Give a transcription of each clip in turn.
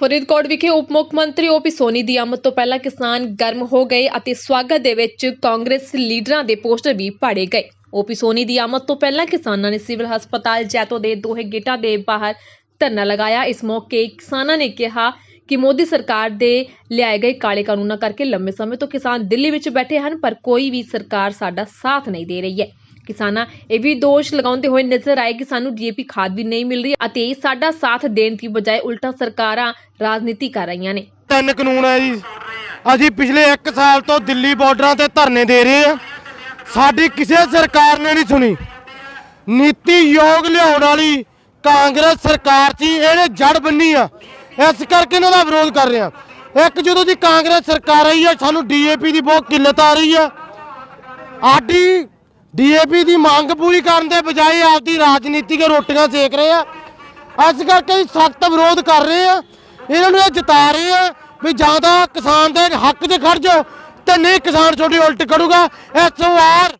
ਫਰੀਦਕੋਟ ਵਿਖੇ ਉਪ ਮੁੱਖ ਮੰਤਰੀ ਓਪੀ ਸੋਨੀ ਦੀ ਆਮਦ ਤੋਂ ਪਹਿਲਾਂ ਕਿਸਾਨ ਗਰਮ ਹੋ ਗਏ ਅਤੇ ਸਵਾਗਤ ਦੇ ਵਿੱਚ ਕਾਂਗਰਸ ਲੀਡਰਾਂ ਦੇ ਪੋਸਟਰ ਵੀ ਪਾੜੇ ਗਏ। ਓਪੀ ਸੋਨੀ ਦੀ ਆਮਦ ਤੋਂ ਪਹਿਲਾਂ ਕਿਸਾਨਾਂ ਨੇ ਸਿਵਲ ਹਸਪਤਾਲ ਜੈਤੋ ਦੇ ਦੋਹੇ ਗੇਟਾਂ ਦੇ ਬਾਹਰ ਧਰਨਾ ਲਗਾਇਆ। ਇਸ ਮੌਕੇ ਕਿਸਾਨਾਂ ਨੇ ਕਿਹਾ ਕਿ ਮੋਦੀ ਸਰਕਾਰ ਦੇ ਲਿਆਏ ਗਏ ਕਾਲੇ ਕਾਨੂੰਨਾਂ ਕਰਕੇ ਲੰਮੇ ਸਮੇਂ ਤੋਂ ਕਿਸਾਨ ਦਿੱਲੀ ਵਿੱਚ ਬੈਠੇ ਹਨ, ਪਰ ਕੋਈ ਵੀ ਸਰਕਾਰ ਸਾਡਾ ਸਾਥ ਨਹੀਂ ਦੇ ਰਹੀ ਹੈ। ਕਿਸਾਨਾਂ, ਇਹ ਵੀ ਦੋਸ਼ ਲਗਾਉਂਦੇ ਹੋਏ ਨਜ਼ਰ ਆਏ ਕਿ ਸਾਨੂੰ ਡੀਏਪੀ ਖਾਦ ਵੀ ਨਹੀਂ ਮਿਲ ਰਹੀ ਅਤੇ ਸਾਡਾ ਸਾਥ ਦੇਣ ਦੀ ਬਜਾਏ ਉਲਟਾ ਸਰਕਾਰਾਂ ਰਾਜਨੀਤੀ ਕਰ ਰਹੀਆਂ ਨੇ। ਤਿੰਨ ਕਾਨੂੰਨ ਹੈ ਜੀ। ਅਸੀਂ ਪਿਛਲੇ 1 ਸਾਲ ਤੋਂ ਦਿੱਲੀ ਬਾਰਡਰਾਂ ਤੇ ਧਰਨੇ ਦੇ ਰਹੇ ਹਾਂ। ਸਾਡੀ ਕਿਸੇ ਸਰਕਾਰ ਨੇ ਨਹੀਂ ਸੁਣੀ। ਨੀਤੀ ਯੋਗ ਲਿਆਉਣ ਵਾਲੀ ਕਾਂਗਰਸ ਸਰਕਾਰ ਚ ਇਹਨੇ ਜੜ ਬੰਨੀ ਆ। ਇਸ ਕਰਕੇ ਇਹਨਾਂ ਦਾ ਵਿਰੋਧ ਕਰ ਰਹੇ ਹਾਂ। ਇੱਕ ਜਦੋਂ ਦੀ ਕਾਂਗਰਸ ਸਰਕਾਰ ਆਈ ਆ, ਸਾਨੂੰ ਡੀਏਪੀ ਦੀ ਬਹੁਤ ਕਿੱਲਤ ਆ ਰਹੀ ਆ। ਆਡੀ ਡੀਏਪੀ ਦੀ ਮੰਗ ਪੂਰੀ ਕਰਨ ਦੇ ਬਜਾਏ ਆਪਦੀ ਰਾਜਨੀਤਿਕ ਰੋਟੀਆਂ ਸੇਕ ਰਹੇ ਆ। ਇਸ ਕਰਕੇ ਸਖਤ ਵਿਰੋਧ ਕਰ ਰਹੇ ਆ। ਇਹਨਾਂ ਨੂੰ ਇਹ ਜਿਤਾ ਰਹੇ ਆ ਵੀ ਜਾਂ ਤਾਂ ਕਿਸਾਨ ਦੇ ਹੱਕ 'ਚ ਖੜ ਜਾਓ ਤੇ ਨਹੀਂ ਕਿਸਾਨ ਤੁਹਾਡੀ ਉਲਟ ਕਰੂਗਾ ਵਾਰ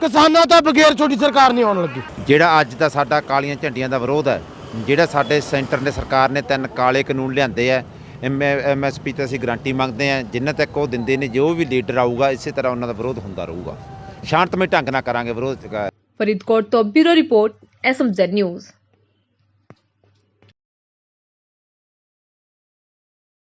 ਕਿਸਾਨਾਂ ਦਾ ਬਗੈਰ ਤੁਹਾਡੀ ਸਰਕਾਰ ਨਹੀਂ ਆਉਣ ਲੱਗੀ। ਜਿਹੜਾ ਅੱਜ ਦਾ ਸਾਡਾ ਕਾਲੀਆਂ ਝੰਡੀਆਂ ਦਾ ਵਿਰੋਧ ਹੈ, ਜਿਹੜਾ ਸਾਡੇ ਸੈਂਟਰ ਨੇ ਸਰਕਾਰ ਨੇ ਤਿੰਨ ਕਾਲੇ ਕਾਨੂੰਨ ਲਿਆਂਦੇ ਆ ਐਮਐਸਪੀ ਤੇ ਅਸੀਂ ਗਰੰਟੀ ਮੰਗਦੇ ਆ, ਜਿੰਨਾ ਤੱਕ ਉਹ ਦਿੰਦੇ ਨੇ, ਜੋ ਵੀ ਲੀਡਰ ਆਊਗਾ, ਇਸੇ ਤਰ੍ਹਾਂ ਉਹਨਾਂ ਦਾ ਵਿਰੋਧ ਹੁੰਦਾ ਰਹੂਗਾ। ਸ਼ਾਂਤਮਈ ਢੰਗ ਨਾਲ ਕਰਾਂਗੇ ਵਿਰੋਧ ਫਰੀਦਕੋਟ ਤੋਂ ਬਿਊਰੋ ਰਿਪੋਰਟ ਐਸਐਮਜ਼ੈਡ ਨਿਊਜ਼।